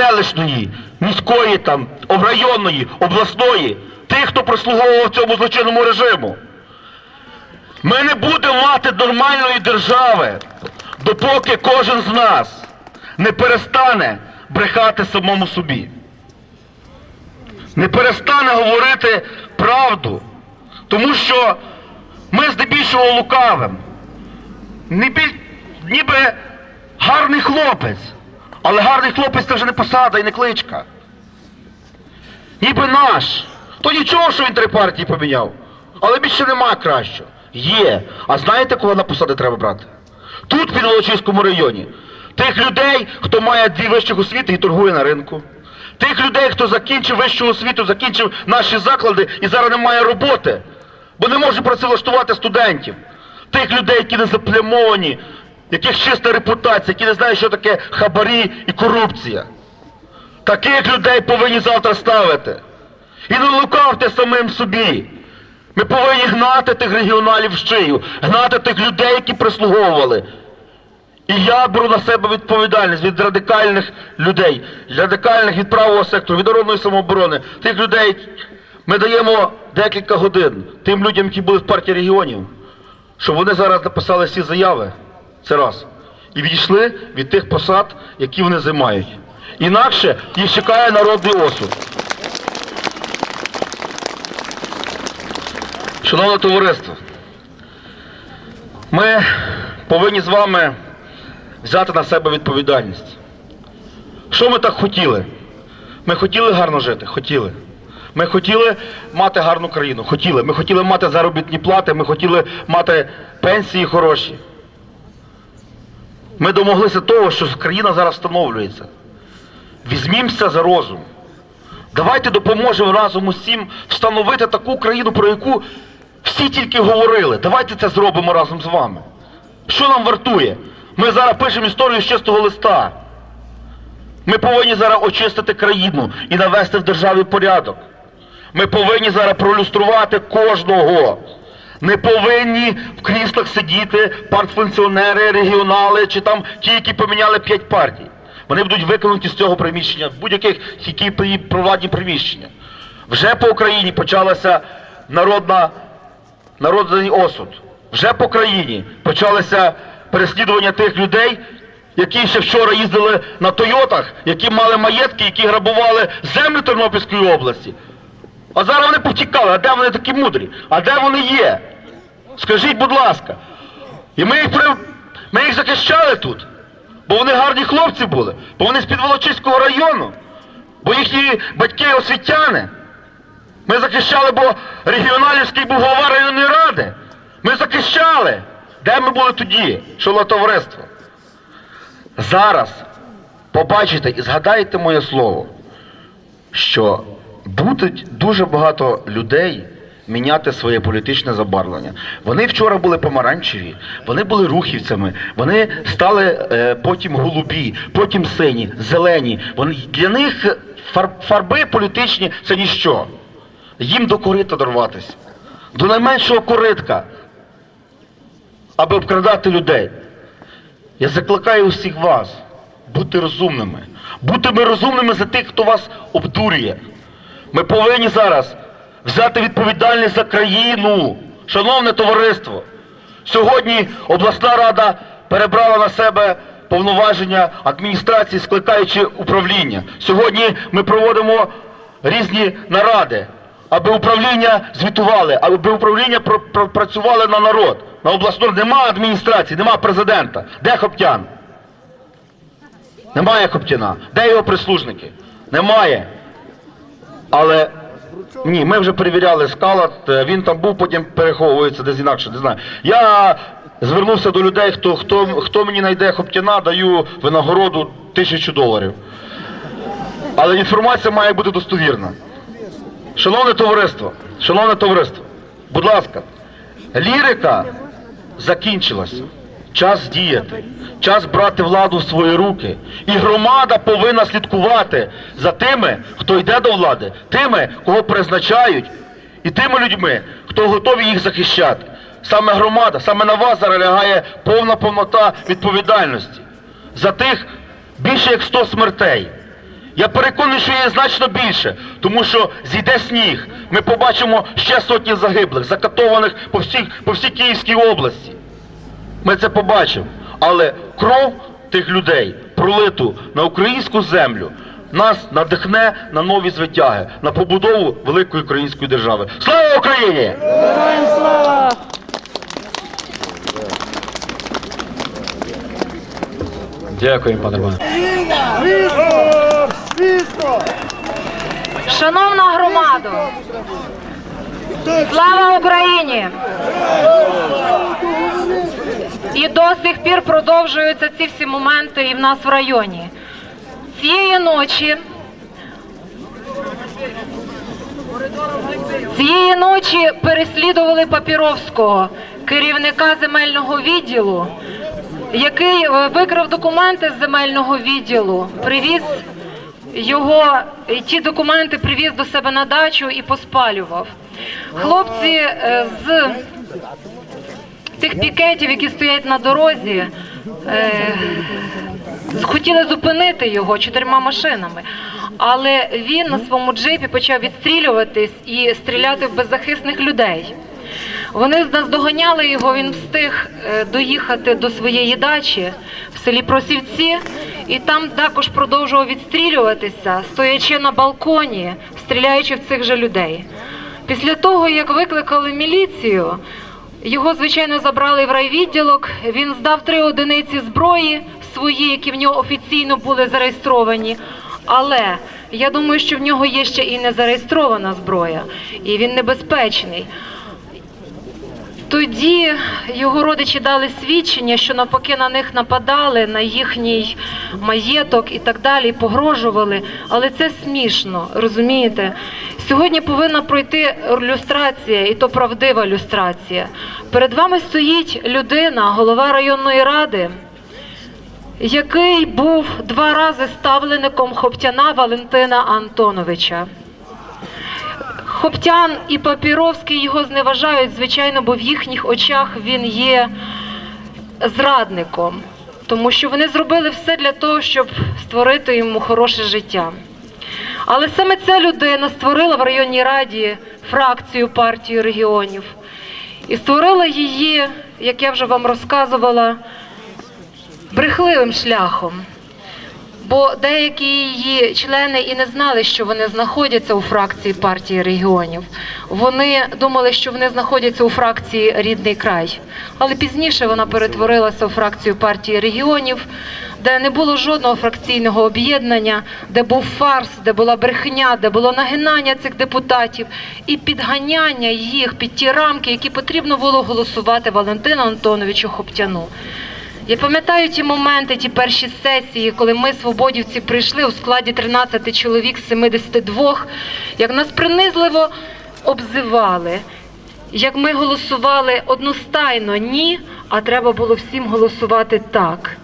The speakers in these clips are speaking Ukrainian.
селищної, міської, там, районної, обласної, тих, хто прослуговував цьому злочинному режиму. Ми не будемо мати нормальної держави, допоки кожен з нас не перестане брехати самому собі. Не перестане говорити правду. Тому що ми здебільшого лукавим. Ніби гарний хлопець. Але гарний хлопець це вже не посада і не кличка. Ніби наш. То нічого, що він три партії поміняв. Але більше нема кращого. Є. А знаєте, кого на посади треба брати? Тут, під Волочиському районі. Тих людей, хто має дві вищих освіти і торгує на ринку. Тих людей, хто закінчив вищу освіту, закінчив наші заклади і зараз не має роботи, бо не може працевлаштувати студентів. Тих людей, які не заплямовані, яких чиста репутація, які не знають, що таке хабарі і корупція. Таких людей повинні завтра ставити. І не лукавте самим собі. Ми повинні гнати тих регіоналів шию, гнати тих людей, які прислуговували. І я беру на себе відповідальність від радикальних людей, радикальних від правого сектору, від народної самооборони, тих людей. Ми даємо декілька годин тим людям, які були в партії регіонів, щоб вони зараз написали всі заяви. Це раз. І відійшли від тих посад, які вони займають. Інакше їх чекає народний осуд. Шановне товариство, ми повинні з вами взяти на себе відповідальність. Що ми так хотіли? Ми хотіли гарно жити? Хотіли. Ми хотіли мати гарну країну, хотіли. Ми хотіли мати заробітні плати, ми хотіли мати пенсії хороші. Ми домоглися того, що країна зараз встановлюється. Візьмімося за розум. Давайте допоможемо разом усім встановити таку країну, про яку всі тільки говорили. Давайте це зробимо разом з вами. Що нам вартує? Ми зараз пишемо історію з чистого листа. Ми повинні зараз очистити країну і навести в державі порядок. Ми повинні зараз пролюструвати кожного. Не повинні в кріслах сидіти партфункціонери, регіонали чи там ті, які поміняли п'ять партій. Вони будуть викинуті з цього приміщення, будь-яких які провладні приміщення. Вже по Україні почалася народна, народний осуд. Вже по країні почалося переслідування тих людей, які ще вчора їздили на Тойотах, які мали маєтки, які грабували землю Тернопільської області. А зараз вони повтікали, а де вони такі мудрі? А де вони є? Скажіть, будь ласка. І ми їх, при... ми їх захищали тут, бо вони гарні хлопці були, бо вони з-під Волочиського району, бо їхні батьки освітяни. Ми захищали, бо регіоналівський був голова районної ради. Ми захищали. Де ми були тоді, шановне товариство? Зараз побачите і згадайте моє слово, що будуть дуже багато людей міняти своє політичне забарвлення. Вони вчора були помаранчеві, вони були рухівцями, вони стали е, потім голубі, потім сині, зелені. Вони, для них фар, фарби політичні це ніщо. Їм до корита дорватися, до найменшого коритка, аби обкрадати людей. Я закликаю усіх вас бути розумними. Бути розумними за тих, хто вас обдурює. Ми повинні зараз взяти відповідальність за країну. Шановне товариство, сьогодні обласна рада перебрала на себе повноваження адміністрації, скликаючи управління. Сьогодні ми проводимо різні наради, аби управління звітували, аби управління пр- пр- працювали на народ. На обласну нема адміністрації, нема президента. Де Хоптян? Немає Хоптяна. Де його прислужники? Немає. Але ні, ми вже перевіряли скалат, е, він там був, потім переховується десь інакше, не знаю. Я звернувся до людей, хто, хто, хто мені знайде Хоптяна, даю винагороду тисячу доларів. Але інформація має бути достовірна. Шановне товариство, шановне товариство, будь ласка, лірика закінчилася. Час діяти, час брати владу в свої руки. І громада повинна слідкувати за тими, хто йде до влади, тими, кого призначають, і тими людьми, хто готові їх захищати. Саме громада, саме на вас зараз лягає повна повнота відповідальності за тих більше як 100 смертей, Я переконаний, що є значно більше, тому що зійде сніг. Ми побачимо ще сотні загиблих, закатованих по всій, по всій Київській області. Ми це побачимо. Але кров тих людей, пролиту на українську землю, нас надихне на нові звитяги, на побудову великої української держави. Слава Україні! Героям слава! Дякую, пане Романе. Шановна громада, слава Україні! І до сих пір продовжуються ці всі моменти і в нас в районі. Цієї ночі. Цієї ночі переслідували Папіровського, керівника земельного відділу, який е, викрав документи з земельного відділу, привіз його і ті документи привіз до себе на дачу і поспалював. Хлопці е, з тих пікетів, які стоять на дорозі, е, хотіли зупинити його чотирма машинами. Але він на своєму джипі почав відстрілюватись і стріляти в беззахисних людей. Вони наздоганяли його, він встиг е, доїхати до своєї дачі в селі Просівці, і там також продовжував відстрілюватися, стоячи на балконі, стріляючи в цих же людей. Після того, як викликали міліцію, його, звичайно, забрали в райвідділок. Він здав три одиниці зброї свої, які в нього офіційно були зареєстровані. Але я думаю, що в нього є ще і не зареєстрована зброя, і він небезпечний. Тоді його родичі дали свідчення, що навпаки на них нападали, на їхній маєток і так далі, погрожували. Але це смішно, розумієте? Сьогодні повинна пройти люстрація, і то правдива люстрація. Перед вами стоїть людина, голова районної ради, який був два рази ставлеником Хоптяна Валентина Антоновича. Хоптян і Папіровський його зневажають, звичайно, бо в їхніх очах він є зрадником, тому що вони зробили все для того, щоб створити йому хороше життя. Але саме ця людина створила в районній раді фракцію партії регіонів і створила її, як я вже вам розказувала, брехливим шляхом. Бо деякі її члени і не знали, що вони знаходяться у фракції партії регіонів. Вони думали, що вони знаходяться у фракції Рідний край. Але пізніше вона перетворилася у фракцію партії регіонів, де не було жодного фракційного об'єднання, де був фарс, де була брехня, де було нагинання цих депутатів і підганяння їх під ті рамки, які потрібно було голосувати Валентину Антоновичу Хоптяну. Я пам'ятаю ті моменти, ті перші сесії, коли ми, свободівці, прийшли у складі 13 чоловік з 72, як нас принизливо обзивали, як ми голосували одностайно ні, а треба було всім голосувати так.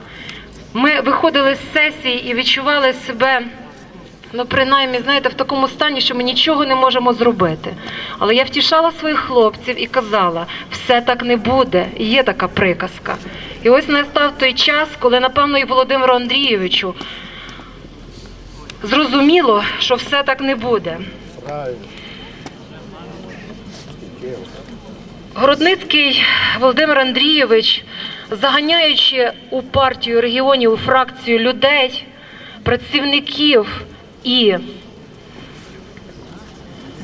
Ми виходили з сесії і відчували себе. Ну, принаймні, знаєте, в такому стані, що ми нічого не можемо зробити. Але я втішала своїх хлопців і казала, все так не буде. Є така приказка. І ось настав той час, коли, напевно, і Володимиру Андрійовичу зрозуміло, що все так не буде. Городницький Володимир Андрійович, заганяючи у партію регіонів, у фракцію людей, працівників і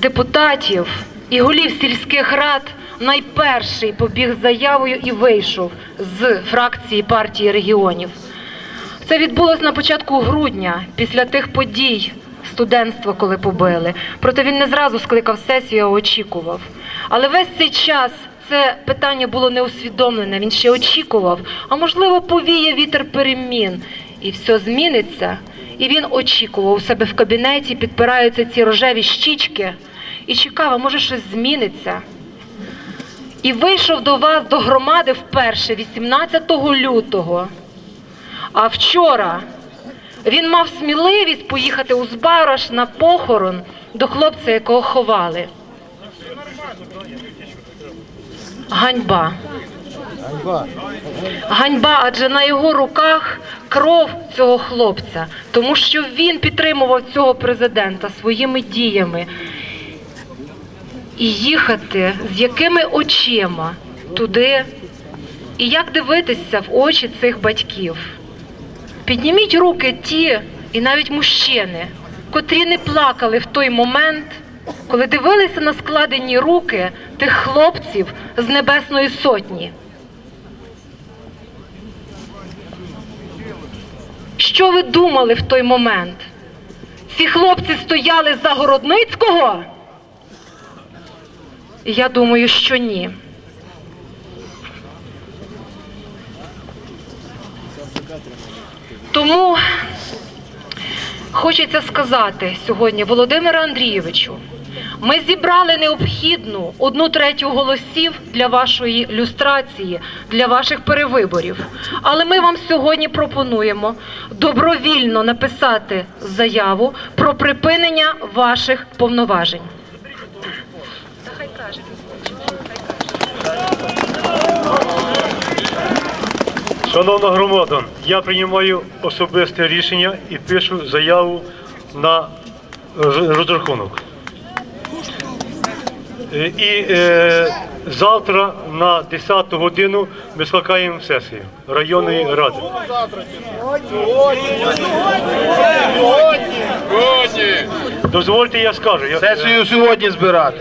депутатів і голів сільських рад, найперший побіг з заявою і вийшов з фракції партії регіонів. Це відбулося на початку грудня, після тих подій студентства, коли побили. Проте він не зразу скликав сесію, а очікував. Але весь цей час це питання було не усвідомлене. Він ще очікував, а можливо, повіє вітер перемін, і все зміниться. І він очікував у себе в кабінеті, підпираються ці рожеві щічки, і чекав, а може щось зміниться. І вийшов до вас, до громади вперше, 18 лютого. А вчора він мав сміливість поїхати у Збарош на похорон до хлопця, якого ховали. Ганьба. Ганьба, адже на його руках кров цього хлопця, тому що він підтримував цього президента своїми діями. І їхати з якими очима туди, і як дивитися в очі цих батьків. Підніміть руки ті, і навіть мужчини, котрі не плакали в той момент, коли дивилися на складені руки тих хлопців з Небесної Сотні. Що ви думали в той момент? Ці хлопці стояли за Городницького? Я думаю, що ні. Тому хочеться сказати сьогодні Володимиру Андрійовичу, ми зібрали необхідну одну третю голосів для вашої люстрації, для ваших перевиборів. Але ми вам сьогодні пропонуємо добровільно написати заяву про припинення ваших повноважень. Шановна громада, я приймаю особисте рішення і пишу заяву на розрахунок. Е, І е, завтра на 10 годину ми скликаємо сесію районної ради. Дозвольте, я скажу. Я, Сесію сьогодні збирати.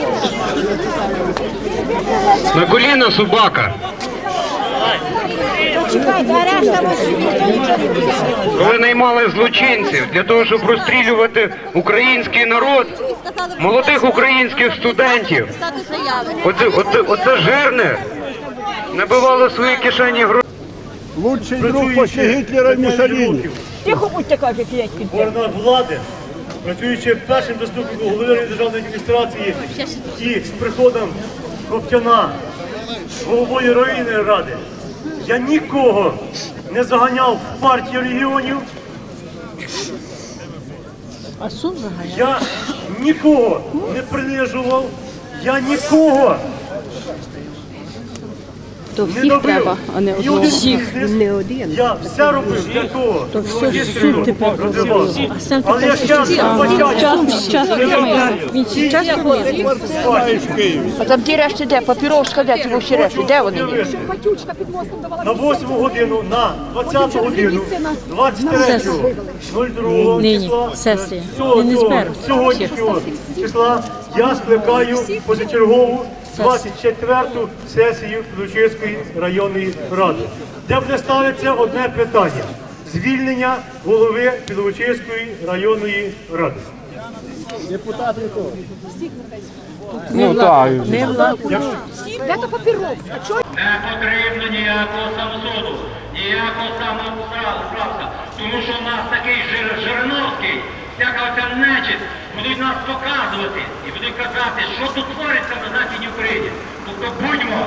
коліна собака. Коли наймали злочинців для того, щоб розстрілювати український народ, молодих українських студентів, оце, оце, оце жирне, набивало свої кишені гроші. Лучший друг после Гитлера и Муссолини. Тихо будьте, каже Клєчкін. орган влади, працюючи першим заступником голови державної адміністрації і з приходом Коптяна, головою районної ради, я нікого не заганяв в партію регіонів. Я нікого не принижував, я нікого То всіх добив. треба, а не одного. один Всіх, не один. Я все робив для того, То все, суд тепер розвивався. А сам Але я тепер щас вибачаю. час, час отримається. Він ще час. А там ті решти де? Папіровська де? Ці всі решти? Де вони на 8 годину, на 20 годину, 23.02 Нині числа, сесія. Не цього- сьогоднішнього числа я скликаю позачергову 24-ту сесію Ключівської районної ради, де буде ставитися одне питання – звільнення голови Підволочиської районної ради. депутати Не потрібно ніякого самосуду, ніякого самосправця, тому що в нас такий жир, Жириновський, всяка оця нечисть, будуть нас показувати і казати, що тут твориться на Західній Україні. Тобто будьмо